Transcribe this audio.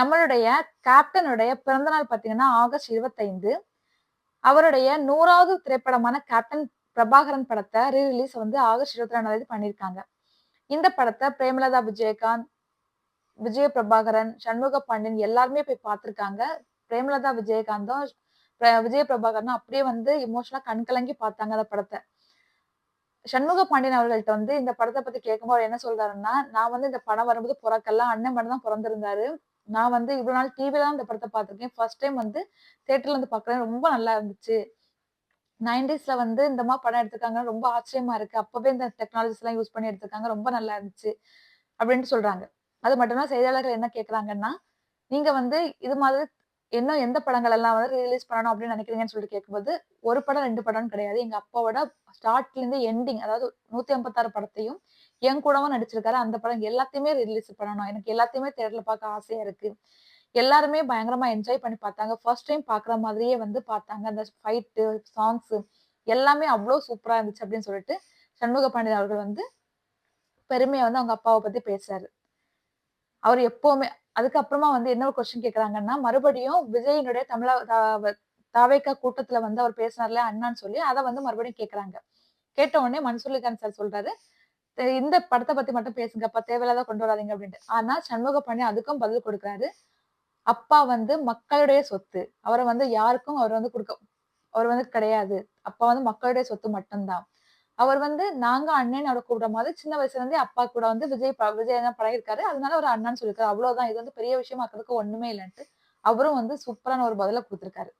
நம்மளுடைய கேப்டனுடைய பிறந்தநாள் பார்த்தீங்கன்னா ஆகஸ்ட் இருபத்தைந்து. அவருடைய நூறாவது திரைப்படமான கேப்டன் பிரபாகரன் படத்தை ரீ ரிலீஸ் வந்து ஆகஸ்ட் இருபத்தி ரெண்டாம் தேதி பண்ணியிருக்காங்க. இந்த படத்தை பிரேமலதா விஜயகாந்த் விஜய பிரபாகரன் சண்முக பாண்டியன் எல்லாருமே போய் பார்த்துருக்காங்க. பிரேமலதா விஜயகாந்தும் பிர- விஜய பிரபாகரனும் அப்படியே வந்து இமோஷனலா கண்கலங்கி பார்த்தாங்க அந்த படத்தை. சண்முக பாண்டியன் அவர்கள்ட்ட வந்து இந்த படத்தை பத்தி கேட்கும்போது என்ன சொல்றாருன்னா நான் வந்து இந்த படம் வரும்போது பிறக்கெல்லாம் அண்ணன் மட்டும் தான் பிறந்திருந்தாரு. நான் வந்து இவ்வளவு நாள் டிவில தான் இந்த படத்தை பார்த்துருக்கேன். ஃபர்ஸ்ட் டைம் வந்து தேட்டர்ல வந்து பார்க்குறேன். ரொம்ப நல்லா இருந்துச்சு. நைன்டிஸ்ல வந்து இந்த மாதிரி படம் எடுத்திருக்காங்க ரொம்ப ஆச்சரியமா இருக்கு. அப்பவே இந்த டெக்னாலஜிஸ் எல்லாம் யூஸ் பண்ணி எடுத்திருக்காங்க. ரொம்ப நல்லா இருந்துச்சு அப்படின்ட்டு சொல்றாங்க. அது மட்டும்தான் செய்தியாளர்கள் என்ன கேக்குறாங்கன்னா நீங்க வந்து இது மாதிரி இன்னும் எந்த படங்கள் எல்லாம் வந்து ரிலீஸ் பண்ணணும் அப்படின்னு நினைக்கிறீங்கன்னு சொல்லிட்டு கேட்கும்போது ஒரு படம் ரெண்டு படம்னு கிடையாது. எங்க அப்பாவோட ஸ்டார்ட்ல இருந்து எண்டிங் அதாவது நூத்தி ஐம்பத்தாறு படத்தையும் என் கூடவும் நடிச்சிருக்காரு. அந்த படம் எல்லாத்தையுமே ரிலீஸ் பண்ணணும். எனக்கு எல்லாத்தையுமே தேட்டர்ல பார்க்க ஆசையா இருக்கு. எல்லாருமே பயங்கரமா என்ஜாய் பண்ணி பார்த்தாங்க. ஃபர்ஸ்ட் டைம் பாக்குற மாதிரியே வந்து பார்த்தாங்க. அந்த ஃபைட்டு சாங்ஸ் எல்லாமே அவ்வளோ சூப்பரா இருந்துச்சு அப்படின்னு சொல்லிட்டு சண்முக பாண்டியன் அவர்கள் வந்து பெருமையை வந்து அவங்க அப்பாவை பத்தி பேசுறாரு. அவர் எப்பவுமே அதுக்கப்புறமா வந்து என்ன ஒரு கொஸ்டின் கேக்குறாங்கன்னா மறுபடியும் விஜயனுடைய தமிழ தா- தாவேக்கா கூட்டத்துல வந்து அவர் பேசினார்ல அண்ணான்னு சொல்லி அதை வந்து மறுபடியும் கேக்குறாங்க. கேட்ட உடனே மன்சூர்லிகான் சார் சொல்றாரு "தெ- இந்த படத்தை பத்தி மட்டும் பேசுங்கப்பா தேவையில்லாத கொண்டு வராதீங்க அப்படின்ட்டு. ஆனா சண்முக பாண்டியன் அதுக்கும் பதில் கொடுக்குறாரு அப்பா வந்து மக்களுடைய சொத்து அவரை வந்து யாருக்கும் அவர் வந்து கொடுக்க அவர் வந்து கிடையாது. அப்பா வந்து மக்களுடைய சொத்து மட்டும்தான். அவர் வந்து நாங்க அண்ணன் அவரை கூப்பிட மாதிரி சின்ன வயசுல இருந்தே அப்பா கூட வந்து விஜய் ப- விஜய் தான் பழகிருக்காரு அதனால ஒரு அண்ணான்னு சொல்லியிருக்காரு. அவ்வளவுதான். இது வந்து பெரிய விஷயமா இருக்கிறதுக்கு ஒண்ணுமே இல்லைன்ட்டு அவரும் வந்து சூப்பரான ஒரு பதில கொடுத்திருக்காரு.